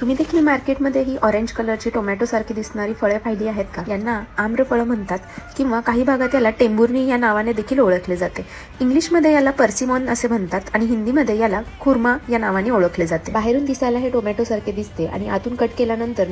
तुम्ही देखील मार्केटमध्ये ही ऑरेंज कलरची टोमॅटो सारखी दिसणारी फळे पाहिली आहेत का? यांना आम्रफळं म्हणतात किंवा काही भागात याला टेंबुर्नी या नावाने देखील ओळखले जाते. इंग्लिशमध्ये याला पर्सिमॉन असे म्हणतात आणि हिंदीमध्ये याला खुर्मा या नावाने ओळखले जाते. बाहेरून दिसायला हे टोमॅटो सारखे दिसते आणि आतून कट केल्यानंतर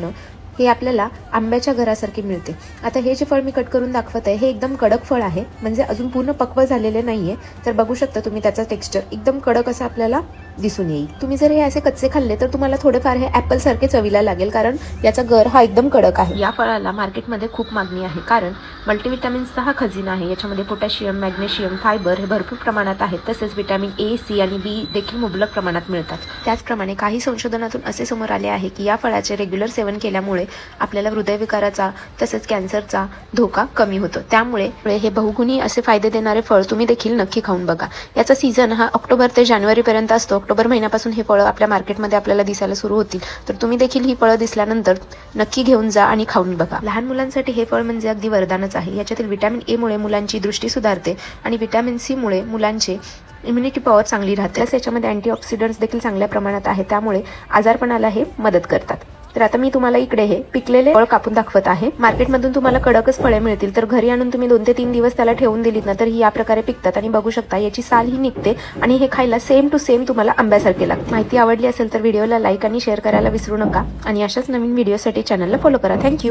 हे आपल्याला आंब्याच्या घरासारखे मिळते. आता हे जे फळ मी कट करून दाखवत आहे हे एकदम कडक फळ आहे. म्हणजे अजून पूर्ण पक्व झालेले नाहीये. तर बघू शकता तुम्ही त्याचा टेक्स्चर एकदम कडक असं आपल्याला दिसून येईल तुम्ही जर हे असे कच्चे खाल्ले तर तुम्हाला थोडेफार हे ऍपल सारखे चवीला लागेल कारण याचा गर हा एकदम कडक आहे. या फळाला मार्केटमध्ये खूप मागणी आहे. कारण मल्टीविटॅमिन्सचा हा खजिना आहे. याच्यामध्ये पोटॅशियम मॅग्नेशियम फायबर हे भरपूर प्रमाणात आहेत. तसेच विटॅमिन ए सी आणि बी देखील मुबलक प्रमाणात मिळतात. त्याचप्रमाणे काही संशोधनातून असे समोर आले आहे की या फळाचे रेग्युलर सेवन केल्यामुळे आपल्याला हृदयविकाराचा तसेच कॅन्सरचा धोका कमी होतो. त्यामुळे हे बहुगुणी असे फायदे देणारे फळ तुम्ही देखील नक्की खाऊन बघा. याचा सीझन हा ऑक्टोबर ते जानेवारी पर्यंत असतो. ऑक्टोबर महिन्यापासून हे फळं आपल्या मार्केटमध्ये आपल्याला दिसायला सुरू होतील. तर तुम्ही देखील ही फळं दिसल्यानंतर नक्की घेऊन जा आणि खाऊन बघा. लहान मुलांसाठी हे फळ म्हणजे अगदी वरदानच आहे. याच्यातील विटॅमिन एमुळे मुलांची दृष्टी सुधारते आणि विटॅमिन सीमुळे मुलांचे इम्युनिटी पॉवर चांगली राहते. तसेच याच्यामध्ये अँटीऑक्सिडंट्स देखील चांगल्या प्रमाणात आहे. त्यामुळे आजारपणाला हे मदत करतात. तर आता मी तुम्हाला इकडे हे पिकलेले फळ कापून दाखवत आहे. मार्केटमधून तुम्हाला कडकच फळे मिळतील. तर घरी आणून तुम्ही दोन ते तीन दिवस त्याला ठेवून दिलीत ना तर ही या प्रकारे पिकतात. आणि बघू शकता याची साल ही निघते आणि हे खायला सेम टू सेम तुम्हाला आंब्यासारखे लागते. माहिती आवडली असेल तर व्हिडिओला लाईक आणि शेअर करायला विसरू नका. आणि अशाच नवीन व्हिडिओसाठी चॅनलला फॉलो करा. थँक्यू